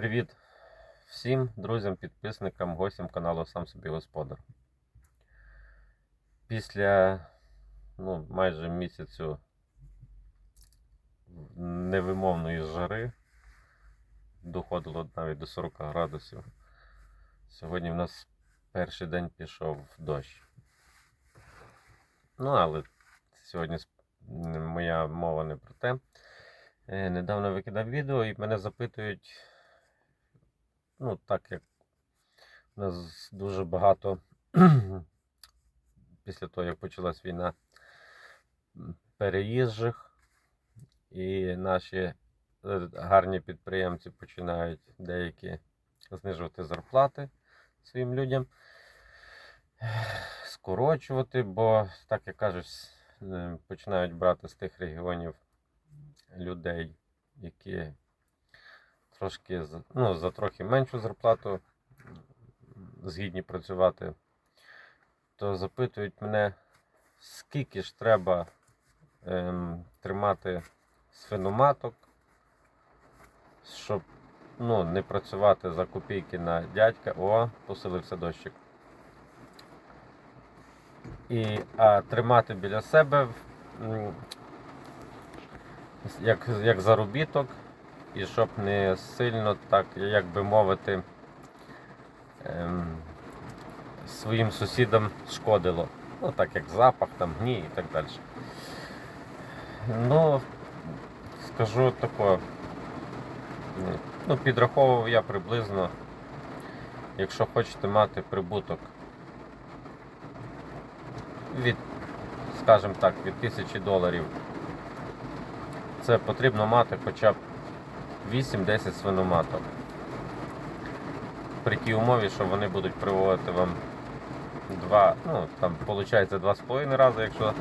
Привіт всім друзям, підписникам, гостям каналу Сам собі господар. Після ну, майже місяцю невимовної жари доходило навіть до 40 градусів. Сьогодні в нас перший день пішов дощ. Ну, але сьогодні моя мова не про те. Е, Недавно викидав відео і мене запитують, ну, так як у нас дуже багато після того, як почалась війна переїжджих, і наші гарні підприємці починають деякі знижувати зарплати своїм людям, скорочувати, бо, так як кажуть, е, починають брати з тих регіонів людей, які трошки ну, за трохи меншу зарплату згідні працювати, то запитують мене, скільки ж треба ем, тримати свиноматок, щоб ну, не працювати за копійки на дядька. О, посилився дощик. І, а тримати біля себе як, як заробіток, і щоб не сильно так, як би мовити, ем, своїм сусідам шкодило. Ну, так як запах, там, гній і так далі. Ну, скажу тако. Ну, підраховував я приблизно, якщо хочете мати прибуток від, скажімо так, від тисячі доларів, це потрібно мати хоча б 8-10 свиноматок. При тій умові, що вони будуть приводити вам два, ну там виходить 2,5 рази, якщо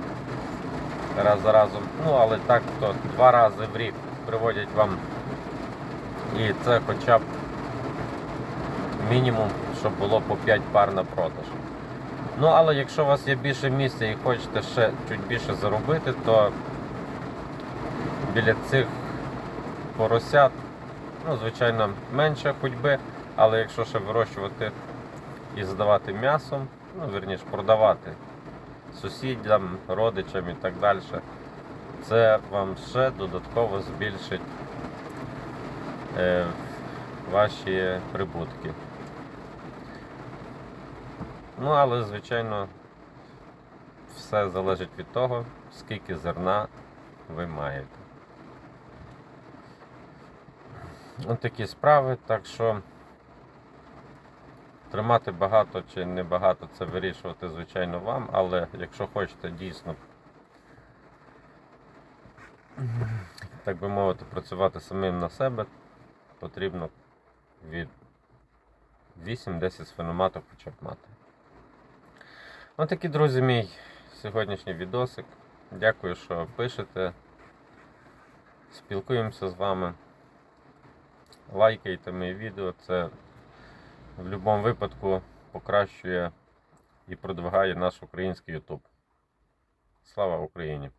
раз за разом. Ну, але так, то два рази в рік приводять вам. І це хоча б мінімум, щоб було по 5 пар на продаж. Ну, але якщо у вас є більше місця і хочете ще чуть більше заробити, то біля цих поросят, ну, звичайно, менше ходьби, але якщо ще вирощувати і здавати м'ясом, ну, верніше, продавати сусідям, родичам і так далі, це вам ще додатково збільшить е, ваші прибутки. Ну, але, звичайно, все залежить від того, скільки зерна ви маєте. Ось такі справи, так що тримати багато чи не багато це вирішувати, звичайно, вам, але якщо хочете дійсно, так би мовити, працювати самим на себе, потрібно від 8-10 свиноматок хоча б мати. Ось такий, друзі, мій сьогоднішній відосик. Дякую, що пишете. Спілкуємося з вами. Лайкайте мої відео. Це в будь-якому випадку покращує і продвигає наш український YouTube. Слава Україні!